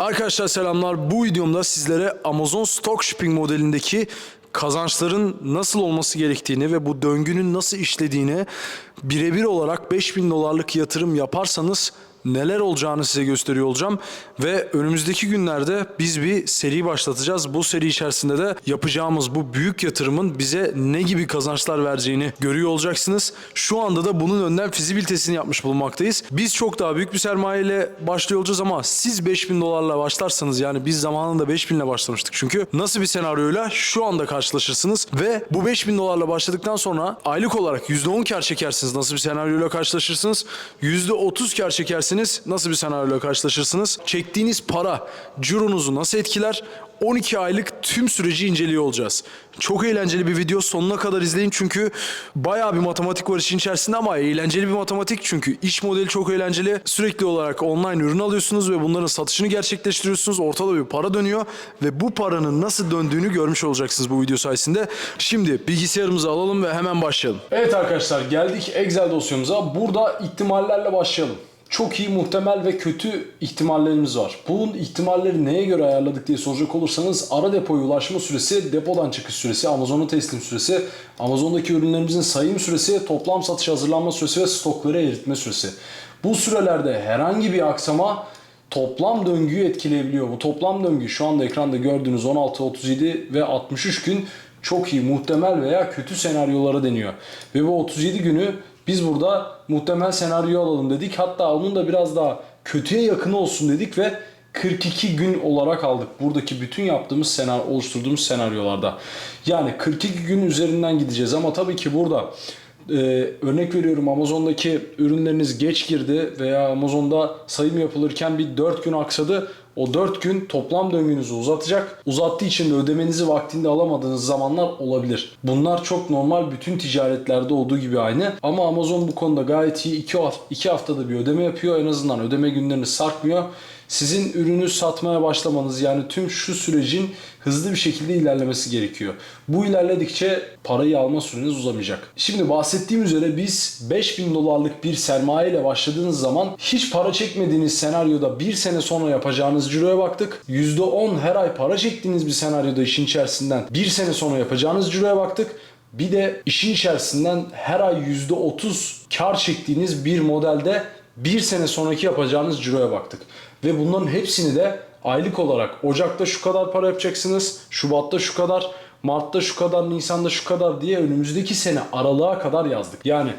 Arkadaşlar selamlar. Bu videomda sizlere Amazon Stock Shipping modelindeki kazançların nasıl olması gerektiğini ve bu döngünün nasıl işlediğini birebir olarak 5000 dolarlık yatırım yaparsanız neler olacağını size gösteriyor olacağım. Ve önümüzdeki günlerde biz bir seri başlatacağız. Bu seri içerisinde de yapacağımız bu büyük yatırımın bize ne gibi kazançlar vereceğini görüyor olacaksınız. Şu anda da bunun önden fizibilitesini yapmış bulunmaktayız. Biz çok daha büyük bir sermaye ile başlıyor olacağız ama siz 5000 dolarla başlarsanız yani biz zamanında 5000 ile başlamıştık çünkü nasıl bir senaryoyla şu anda karşılaşırsınız ve bu 5000 dolarla başladıktan sonra aylık olarak %10 kar çekersiniz nasıl bir senaryoyla karşılaşırsınız %30 kar çekersiniz nasıl bir senaryoyla karşılaşırsınız çektiğiniz para cironuzu nasıl etkiler 12 aylık tüm süreci inceliyor olacağız. Çok eğlenceli bir video sonuna kadar izleyin çünkü bayağı bir matematik var işin içerisinde ama eğlenceli bir matematik çünkü iş modeli çok eğlenceli. Sürekli olarak online ürün alıyorsunuz ve bunların satışını gerçekleştiriyorsunuz. Ortada bir para dönüyor ve bu paranın nasıl döndüğünü görmüş olacaksınız bu video sayesinde. Şimdi bilgisayarımızı alalım ve hemen başlayalım. Evet arkadaşlar geldik Excel dosyamıza. Burada ihtimallerle başlayalım çok iyi muhtemel ve kötü ihtimallerimiz var. Bunun ihtimalleri neye göre ayarladık diye soracak olursanız ara depoya ulaşma süresi, depodan çıkış süresi, Amazon'a teslim süresi, Amazon'daki ürünlerimizin sayım süresi, toplam satış hazırlanma süresi ve stokları eritme süresi. Bu sürelerde herhangi bir aksama toplam döngüyü etkileyebiliyor. Bu toplam döngü şu anda ekranda gördüğünüz 16, 37 ve 63 gün çok iyi, muhtemel veya kötü senaryolara deniyor. Ve bu 37 günü biz burada muhtemel senaryo alalım dedik. Hatta onun da biraz daha kötüye yakın olsun dedik ve 42 gün olarak aldık. Buradaki bütün yaptığımız senaryo, oluşturduğumuz senaryolarda. Yani 42 gün üzerinden gideceğiz ama tabii ki burada e, örnek veriyorum Amazon'daki ürünleriniz geç girdi veya Amazon'da sayım yapılırken bir 4 gün aksadı. O 4 gün toplam döngünüzü uzatacak. Uzattığı için de ödemenizi vaktinde alamadığınız zamanlar olabilir. Bunlar çok normal bütün ticaretlerde olduğu gibi aynı. Ama Amazon bu konuda gayet iyi. 2 hafta, iki haftada bir ödeme yapıyor. En azından ödeme günlerini sarkmıyor. Sizin ürünü satmaya başlamanız yani tüm şu sürecin hızlı bir şekilde ilerlemesi gerekiyor. Bu ilerledikçe parayı alma süreniz uzamayacak. Şimdi bahsettiğim üzere biz 5000 dolarlık bir sermaye ile başladığınız zaman hiç para çekmediğiniz senaryoda bir sene sonra yapacağınız ciroya baktık. %10 her ay para çektiğiniz bir senaryoda işin içerisinden bir sene sonra yapacağınız ciroya baktık. Bir de işin içerisinden her ay %30 kar çektiğiniz bir modelde bir sene sonraki yapacağınız ciroya baktık. Ve bunların hepsini de aylık olarak Ocak'ta şu kadar para yapacaksınız, Şubat'ta şu kadar, Mart'ta şu kadar, Nisan'da şu kadar diye önümüzdeki sene aralığa kadar yazdık. Yani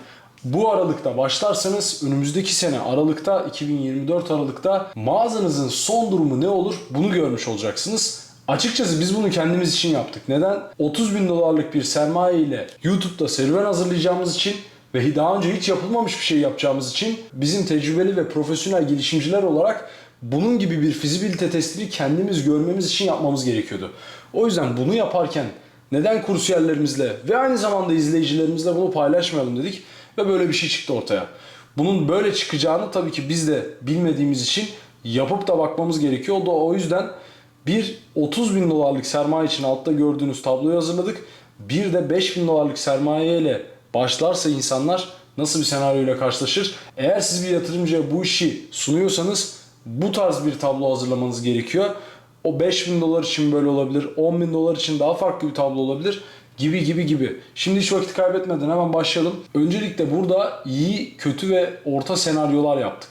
bu aralıkta başlarsanız önümüzdeki sene aralıkta 2024 aralıkta mağazanızın son durumu ne olur bunu görmüş olacaksınız. Açıkçası biz bunu kendimiz için yaptık. Neden? 30 bin dolarlık bir sermaye ile YouTube'da serüven hazırlayacağımız için ve daha önce hiç yapılmamış bir şey yapacağımız için bizim tecrübeli ve profesyonel girişimciler olarak bunun gibi bir fizibilite testini kendimiz görmemiz için yapmamız gerekiyordu. O yüzden bunu yaparken neden kursiyerlerimizle ve aynı zamanda izleyicilerimizle bunu paylaşmayalım dedik ve böyle bir şey çıktı ortaya. Bunun böyle çıkacağını tabii ki biz de bilmediğimiz için yapıp da bakmamız gerekiyor. O yüzden bir 30 bin dolarlık sermaye için altta gördüğünüz tabloyu hazırladık. Bir de 5 bin dolarlık sermaye ile başlarsa insanlar nasıl bir senaryoyla karşılaşır? Eğer siz bir yatırımcıya bu işi sunuyorsanız bu tarz bir tablo hazırlamanız gerekiyor. O 5000 dolar için böyle olabilir, 10 bin dolar için daha farklı bir tablo olabilir gibi gibi gibi. Şimdi hiç vakit kaybetmeden hemen başlayalım. Öncelikle burada iyi, kötü ve orta senaryolar yaptık.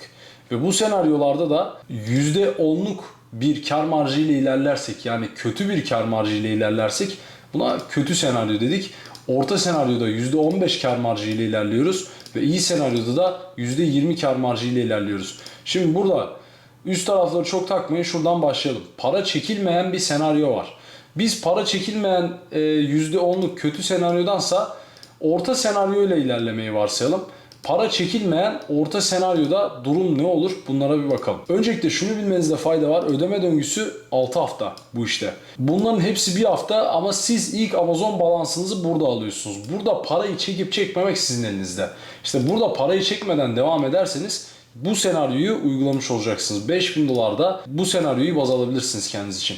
Ve bu senaryolarda da %10'luk bir kar marjı ile ilerlersek yani kötü bir kar marjı ile ilerlersek buna kötü senaryo dedik. Orta senaryoda %15 kar marjı ile ilerliyoruz ve iyi senaryoda da %20 kar marjı ile ilerliyoruz. Şimdi burada üst tarafları çok takmayın şuradan başlayalım. Para çekilmeyen bir senaryo var. Biz para çekilmeyen e, %10'luk kötü senaryodansa orta senaryo ile ilerlemeyi varsayalım. Para çekilmeyen orta senaryoda durum ne olur? Bunlara bir bakalım. Öncelikle şunu bilmenizde fayda var. Ödeme döngüsü 6 hafta bu işte. Bunların hepsi bir hafta ama siz ilk Amazon balansınızı burada alıyorsunuz. Burada parayı çekip çekmemek sizin elinizde. İşte burada parayı çekmeden devam ederseniz bu senaryoyu uygulamış olacaksınız. 5000 dolarda bu senaryoyu baz alabilirsiniz kendiniz için.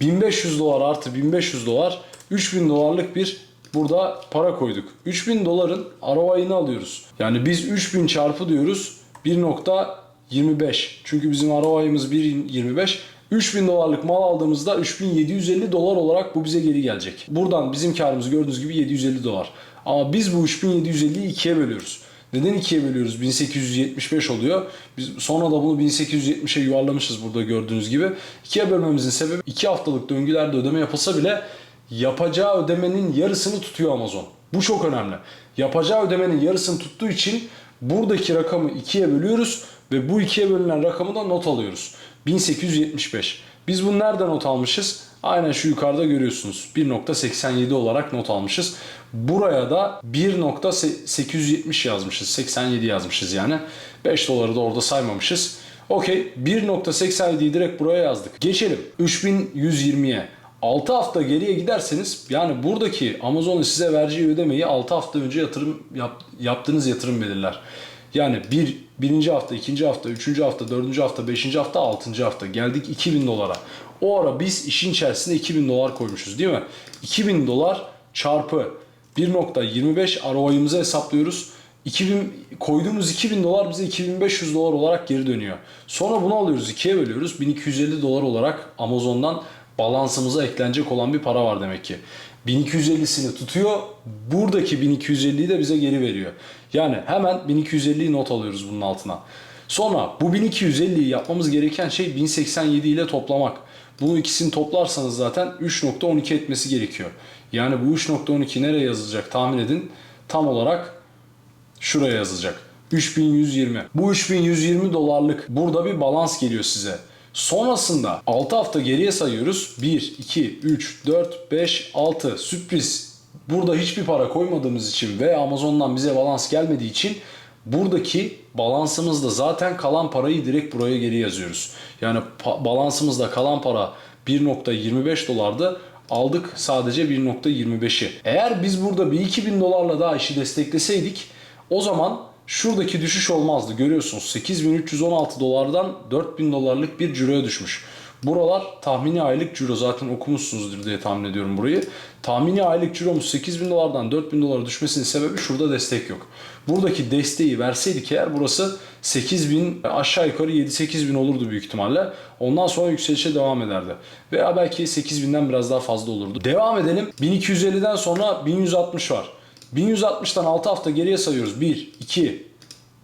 1500 dolar artı 1500 dolar 3000 dolarlık bir burada para koyduk. 3000 doların ROI'ını alıyoruz. Yani biz 3000 çarpı diyoruz 1.25. Çünkü bizim ROI'miz 1.25. 3000 dolarlık mal aldığımızda 3750 dolar olarak bu bize geri gelecek. Buradan bizim karımız gördüğünüz gibi 750 dolar. Ama biz bu 3750'yi ikiye bölüyoruz. Neden ikiye bölüyoruz? 1875 oluyor. Biz sonra da bunu 1870'e yuvarlamışız burada gördüğünüz gibi. İkiye bölmemizin sebebi 2 haftalık döngülerde ödeme yapılsa bile yapacağı ödemenin yarısını tutuyor Amazon. Bu çok önemli. Yapacağı ödemenin yarısını tuttuğu için buradaki rakamı ikiye bölüyoruz ve bu ikiye bölünen rakamı da not alıyoruz. 1875. Biz bunu nereden not almışız? Aynen şu yukarıda görüyorsunuz. 1.87 olarak not almışız. Buraya da 1.870 yazmışız. 87 yazmışız yani. 5 doları da orada saymamışız. Okey 1.87'yi direkt buraya yazdık. Geçelim 3120'ye. 6 hafta geriye giderseniz yani buradaki Amazon'un size vereceği ödemeyi 6 hafta önce yatırım yap, yaptığınız yatırım belirler. Yani bir, birinci hafta, ikinci hafta, üçüncü hafta, dördüncü hafta, beşinci hafta, altıncı hafta. Geldik 2000 dolara. O ara biz işin içerisinde 2000 dolar koymuşuz değil mi? 2000 dolar çarpı 1.25 ROI'mizi hesaplıyoruz. 2000 koyduğumuz 2000 dolar bize 2500 dolar olarak geri dönüyor. Sonra bunu alıyoruz ikiye bölüyoruz. 1250 dolar olarak Amazon'dan balansımıza eklenecek olan bir para var demek ki. 1250'sini tutuyor. Buradaki 1250'yi de bize geri veriyor. Yani hemen 1250'yi not alıyoruz bunun altına. Sonra bu 1250'yi yapmamız gereken şey 1087 ile toplamak. Bunu ikisini toplarsanız zaten 3.12 etmesi gerekiyor. Yani bu 3.12 nereye yazılacak tahmin edin. Tam olarak şuraya yazılacak. 3120. Bu 3120 dolarlık burada bir balans geliyor size. Sonrasında 6 hafta geriye sayıyoruz. 1, 2, 3, 4, 5, 6 sürpriz. Burada hiçbir para koymadığımız için ve Amazon'dan bize balans gelmediği için buradaki balansımızda zaten kalan parayı direkt buraya geri yazıyoruz. Yani balansımızda kalan para 1.25 dolardı. Aldık sadece 1.25'i. Eğer biz burada bir 2000 dolarla daha işi destekleseydik o zaman şuradaki düşüş olmazdı. Görüyorsunuz 8316 dolardan 4000 dolarlık bir ciroya düşmüş. Buralar tahmini aylık ciro zaten okumuşsunuzdur diye tahmin ediyorum burayı. Tahmini aylık ciromuz 8000 dolardan 4000 dolara düşmesinin sebebi şurada destek yok. Buradaki desteği verseydik eğer burası 8000 aşağı yukarı 7-8 bin olurdu büyük ihtimalle. Ondan sonra yükselişe devam ederdi. Veya belki 8000'den biraz daha fazla olurdu. Devam edelim. 1250'den sonra 1160 var. 1160'tan 6 hafta geriye sayıyoruz. 1, 2,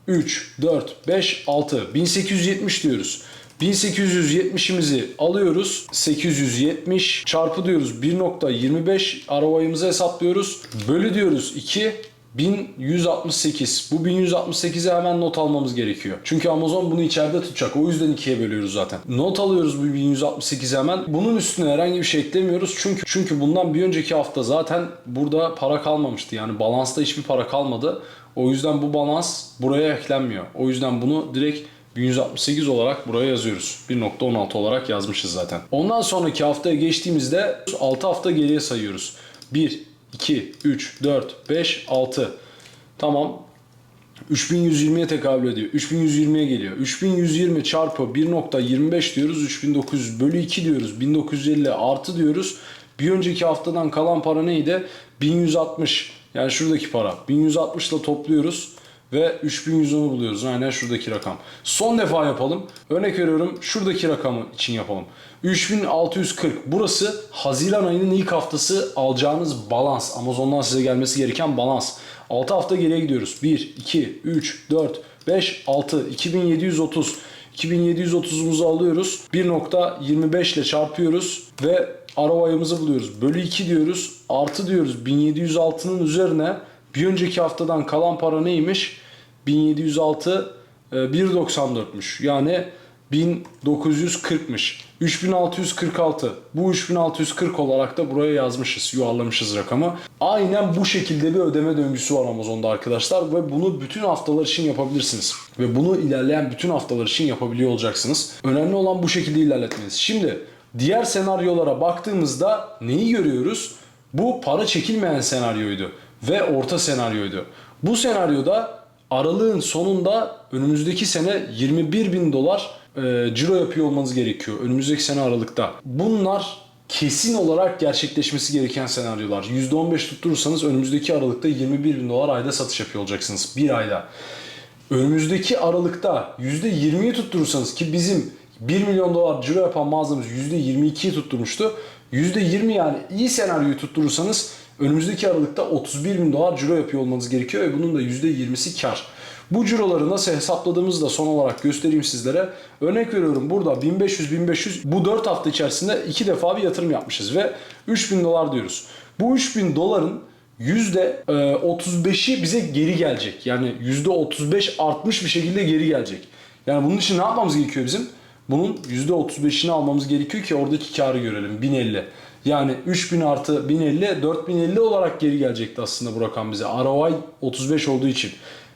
3, 4, 5, 6. 1870 diyoruz. 1870'imizi alıyoruz. 870 çarpı diyoruz 1.25 ROI'mızı hesaplıyoruz. Bölü diyoruz 2 1168. Bu 1168'i hemen not almamız gerekiyor. Çünkü Amazon bunu içeride tutacak. O yüzden ikiye bölüyoruz zaten. Not alıyoruz bu 1168'i hemen. Bunun üstüne herhangi bir şey eklemiyoruz. Çünkü çünkü bundan bir önceki hafta zaten burada para kalmamıştı. Yani balansta hiçbir para kalmadı. O yüzden bu balans buraya eklenmiyor. O yüzden bunu direkt 1168 olarak buraya yazıyoruz. 1.16 olarak yazmışız zaten. Ondan sonraki haftaya geçtiğimizde 6 hafta geriye sayıyoruz. 1, 2, 3, 4, 5, 6. Tamam. 3120'ye tekabül ediyor. 3120'ye geliyor. 3120 çarpı 1.25 diyoruz. 3900 bölü 2 diyoruz. 1950 artı diyoruz. Bir önceki haftadan kalan para neydi? 1160. Yani şuradaki para. 1160 ile topluyoruz ve 3110'u buluyoruz. Aynen şuradaki rakam. Son defa yapalım. Örnek veriyorum şuradaki rakamı için yapalım. 3640. Burası Haziran ayının ilk haftası alacağınız balans. Amazon'dan size gelmesi gereken balans. 6 hafta geriye gidiyoruz. 1, 2, 3, 4, 5, 6, 2730. 2730'umuzu alıyoruz. 1.25 ile çarpıyoruz ve ROI'ımızı buluyoruz. Bölü 2 diyoruz. Artı diyoruz. 1706'nın üzerine bir önceki haftadan kalan para neymiş? 1706 e, 1.94'müş. Yani 1940'mış. 3646. Bu 3640 olarak da buraya yazmışız, yuvarlamışız rakamı. Aynen bu şekilde bir ödeme döngüsü var Amazon'da arkadaşlar ve bunu bütün haftalar için yapabilirsiniz. Ve bunu ilerleyen bütün haftalar için yapabiliyor olacaksınız. Önemli olan bu şekilde ilerletmeniz. Şimdi diğer senaryolara baktığımızda neyi görüyoruz? Bu para çekilmeyen senaryoydu ve orta senaryoydu. Bu senaryoda aralığın sonunda önümüzdeki sene 21 bin dolar e, ciro yapıyor olmanız gerekiyor. Önümüzdeki sene aralıkta. Bunlar kesin olarak gerçekleşmesi gereken senaryolar. %15 tutturursanız önümüzdeki aralıkta 21 bin dolar ayda satış yapıyor olacaksınız. Bir ayda. Önümüzdeki aralıkta %20'yi tutturursanız ki bizim 1 milyon dolar ciro yapan mağazamız %22'yi tutturmuştu. %20 yani iyi senaryoyu tutturursanız önümüzdeki aralıkta 31 bin dolar ciro yapıyor olmanız gerekiyor ve bunun da %20'si kar. Bu ciroları nasıl hesapladığımızı da son olarak göstereyim sizlere. Örnek veriyorum burada 1500-1500 bu 4 hafta içerisinde 2 defa bir yatırım yapmışız ve 3000 dolar diyoruz. Bu 3000 doların %35'i bize geri gelecek. Yani %35 artmış bir şekilde geri gelecek. Yani bunun için ne yapmamız gerekiyor bizim? Bunun %35'ini almamız gerekiyor ki oradaki karı görelim. 1050. Yani 3000 artı 1050 4050 olarak geri gelecekti aslında bu rakam bize. ROI 35 olduğu için.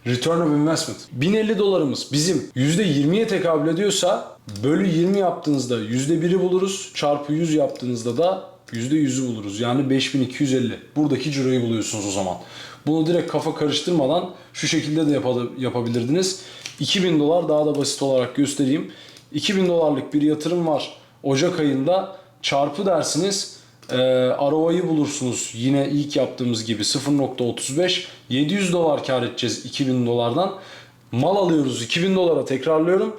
Return of Investment. 1050 dolarımız bizim %20'ye tekabül ediyorsa bölü 20 yaptığınızda %1'i buluruz. Çarpı 100 yaptığınızda da %100'ü buluruz. Yani 5250. Buradaki ciroyu buluyorsunuz o zaman. Bunu direkt kafa karıştırmadan şu şekilde de yapab- yapabilirdiniz. 2000 dolar daha da basit olarak göstereyim. 2000 dolarlık bir yatırım var Ocak ayında. Çarpı dersiniz. E, ROI'yi bulursunuz yine ilk yaptığımız gibi 0.35 700 dolar kar edeceğiz 2000 dolardan mal alıyoruz 2000 dolara tekrarlıyorum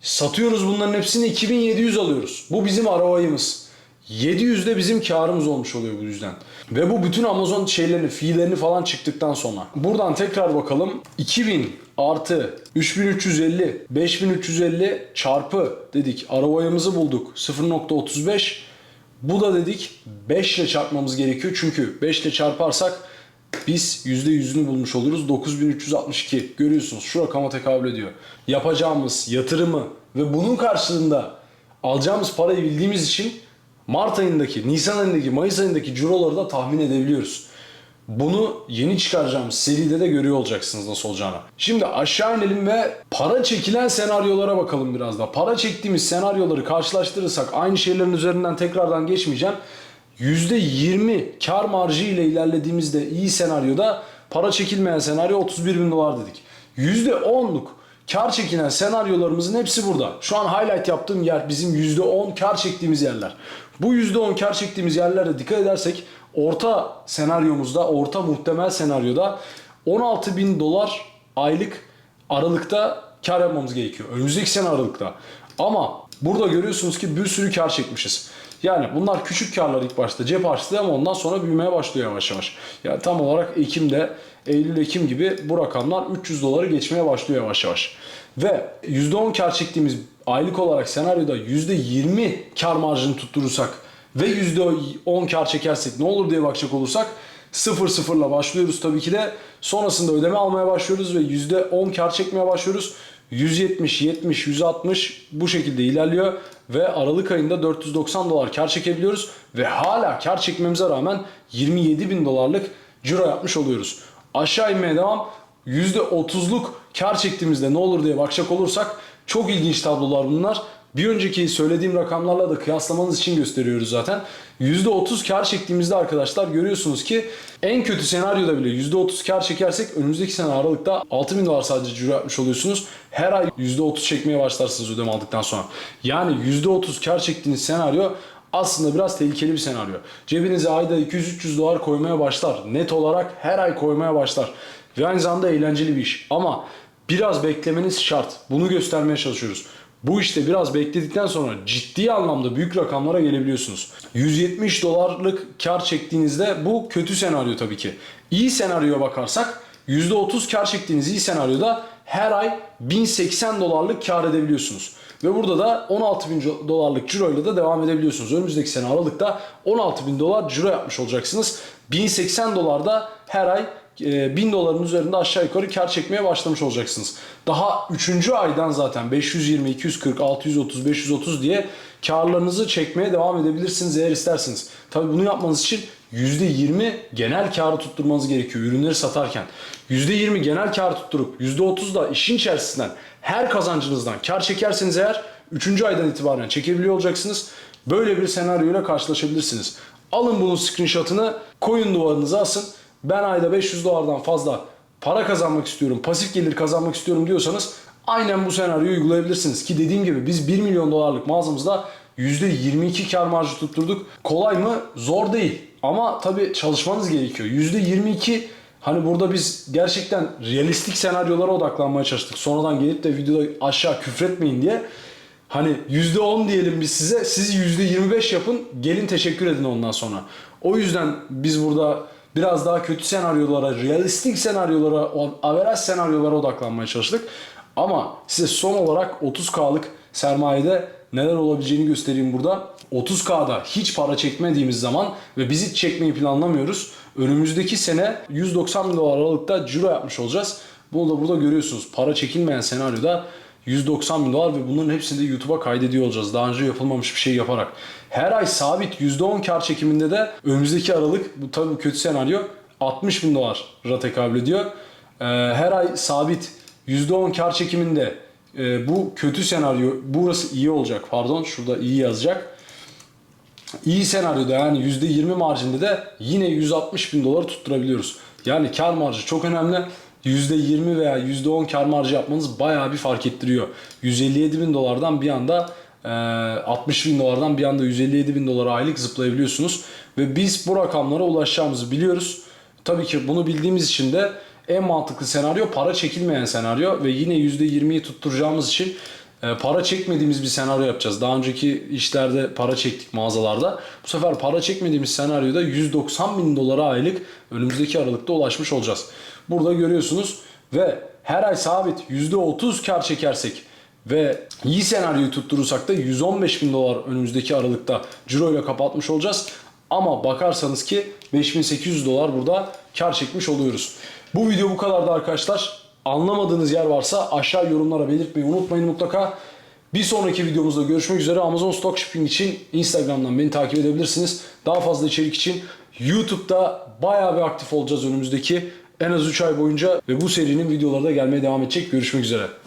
satıyoruz bunların hepsini 2700 alıyoruz bu bizim ROI'miz 700 de bizim karımız olmuş oluyor bu yüzden. Ve bu bütün Amazon şeylerini, fiillerini falan çıktıktan sonra. Buradan tekrar bakalım. 2000 artı 3350, 5350 çarpı dedik. ROI'mizi bulduk. 0.35. Bu da dedik 5 ile çarpmamız gerekiyor. Çünkü 5 ile çarparsak biz %100'ünü bulmuş oluruz. 9362 görüyorsunuz şu rakama tekabül ediyor. Yapacağımız yatırımı ve bunun karşılığında alacağımız parayı bildiğimiz için Mart ayındaki, Nisan ayındaki, Mayıs ayındaki ciroları da tahmin edebiliyoruz. Bunu yeni çıkaracağımız seride de görüyor olacaksınız nasıl olacağını. Şimdi aşağı inelim ve para çekilen senaryolara bakalım biraz da. Para çektiğimiz senaryoları karşılaştırırsak aynı şeylerin üzerinden tekrardan geçmeyeceğim. %20 kar marjı ile ilerlediğimizde iyi senaryoda para çekilmeyen senaryo 31 bin dolar dedik. %10'luk kar çekilen senaryolarımızın hepsi burada. Şu an highlight yaptığım yer bizim %10 kar çektiğimiz yerler. Bu %10 kar çektiğimiz yerlere dikkat edersek orta senaryomuzda, orta muhtemel senaryoda 16 bin dolar aylık aralıkta kar yapmamız gerekiyor. Önümüzdeki sene aralıkta. Ama burada görüyorsunuz ki bir sürü kar çekmişiz. Yani bunlar küçük karlar ilk başta cep harçlığı ama ondan sonra büyümeye başlıyor yavaş yavaş. Yani tam olarak Ekim'de, Eylül-Ekim gibi bu rakamlar 300 doları geçmeye başlıyor yavaş yavaş. Ve %10 kar çektiğimiz aylık olarak senaryoda %20 kar marjını tutturursak ve %10 kar çekersek ne olur diye bakacak olursak 0 sıfırla başlıyoruz tabii ki de. Sonrasında ödeme almaya başlıyoruz ve %10 kar çekmeye başlıyoruz. 170, 70, 160 bu şekilde ilerliyor ve Aralık ayında 490 dolar kar çekebiliyoruz ve hala kar çekmemize rağmen 27 bin dolarlık ciro yapmış oluyoruz. Aşağı inmeye devam. %30'luk kar çektiğimizde ne olur diye bakacak olursak çok ilginç tablolar bunlar. Bir önceki söylediğim rakamlarla da kıyaslamanız için gösteriyoruz zaten. %30 kar çektiğimizde arkadaşlar görüyorsunuz ki en kötü senaryoda bile %30 kar çekersek önümüzdeki sene Aralık'ta 6000 dolar sadece ciro yapmış oluyorsunuz. Her ay %30 çekmeye başlarsınız ödeme aldıktan sonra. Yani %30 kar çektiğiniz senaryo aslında biraz tehlikeli bir senaryo. Cebinize ayda 200-300 dolar koymaya başlar. Net olarak her ay koymaya başlar. Ve aynı zamanda eğlenceli bir iş. Ama biraz beklemeniz şart. Bunu göstermeye çalışıyoruz. Bu işte biraz bekledikten sonra ciddi anlamda büyük rakamlara gelebiliyorsunuz. 170 dolarlık kar çektiğinizde bu kötü senaryo tabii ki. İyi senaryoya bakarsak %30 kar çektiğiniz iyi senaryoda her ay 1080 dolarlık kar edebiliyorsunuz. Ve burada da 16 bin dolarlık ciro ile de devam edebiliyorsunuz. Önümüzdeki sene Aralık'ta 16 bin dolar ciro yapmış olacaksınız. 1080 dolarda her ay 1000 doların üzerinde aşağı yukarı kar çekmeye başlamış olacaksınız. Daha 3. aydan zaten 520, 240, 630, 530 diye karlarınızı çekmeye devam edebilirsiniz eğer isterseniz. Tabii bunu yapmanız için %20 genel karı tutturmanız gerekiyor ürünleri satarken. %20 genel kar tutturup %30 da işin içerisinden her kazancınızdan kar çekerseniz eğer 3. aydan itibaren çekebiliyor olacaksınız. Böyle bir senaryoyla karşılaşabilirsiniz. Alın bunun screenshot'ını koyun duvarınıza asın. Ben ayda 500 dolardan fazla para kazanmak istiyorum, pasif gelir kazanmak istiyorum diyorsanız aynen bu senaryoyu uygulayabilirsiniz. Ki dediğim gibi biz 1 milyon dolarlık mağazamızda %22 kar marjı tutturduk. Kolay mı? Zor değil. Ama tabii çalışmanız gerekiyor. %22 hani burada biz gerçekten realistik senaryolara odaklanmaya çalıştık. Sonradan gelip de videoda aşağı küfretmeyin diye. Hani %10 diyelim biz size. Siz %25 yapın. Gelin teşekkür edin ondan sonra. O yüzden biz burada biraz daha kötü senaryolara, realistik senaryolara, averaj senaryolara odaklanmaya çalıştık. Ama size son olarak 30K'lık sermayede neler olabileceğini göstereyim burada. 30K'da hiç para çekmediğimiz zaman ve biz hiç çekmeyi planlamıyoruz. Önümüzdeki sene 190 bin dolar aralıkta ciro yapmış olacağız. Bunu da burada görüyorsunuz. Para çekilmeyen senaryoda 190 bin dolar ve bunların hepsini de YouTube'a kaydediyor olacağız. Daha önce yapılmamış bir şey yaparak. Her ay sabit %10 kar çekiminde de önümüzdeki aralık bu tabii bu kötü senaryo 60 bin dolara tekabül ediyor. Ee, her ay sabit %10 kar çekiminde e, bu kötü senaryo burası iyi olacak pardon şurada iyi yazacak. İyi senaryoda yani %20 marjinde de yine 160 bin doları tutturabiliyoruz. Yani kar marjı çok önemli. %20 veya %10 kar marjı yapmanız bayağı bir fark ettiriyor. 157 bin dolardan bir anda e, 60 bin dolardan bir anda 157 bin dolara aylık zıplayabiliyorsunuz. Ve biz bu rakamlara ulaşacağımızı biliyoruz. Tabii ki bunu bildiğimiz için de en mantıklı senaryo para çekilmeyen senaryo ve yine %20'yi tutturacağımız için para çekmediğimiz bir senaryo yapacağız. Daha önceki işlerde para çektik mağazalarda. Bu sefer para çekmediğimiz senaryoda 190 bin dolara aylık önümüzdeki aralıkta ulaşmış olacağız. Burada görüyorsunuz ve her ay sabit %30 kar çekersek ve iyi senaryoyu tutturursak da 115 bin dolar önümüzdeki aralıkta ciro ile kapatmış olacağız. Ama bakarsanız ki 5800 dolar burada kar çekmiş oluyoruz. Bu video bu kadardı arkadaşlar. Anlamadığınız yer varsa aşağı yorumlara belirtmeyi unutmayın mutlaka. Bir sonraki videomuzda görüşmek üzere. Amazon Stock Shipping için Instagram'dan beni takip edebilirsiniz. Daha fazla içerik için YouTube'da bayağı bir aktif olacağız önümüzdeki en az 3 ay boyunca ve bu serinin videoları da gelmeye devam edecek. Görüşmek üzere.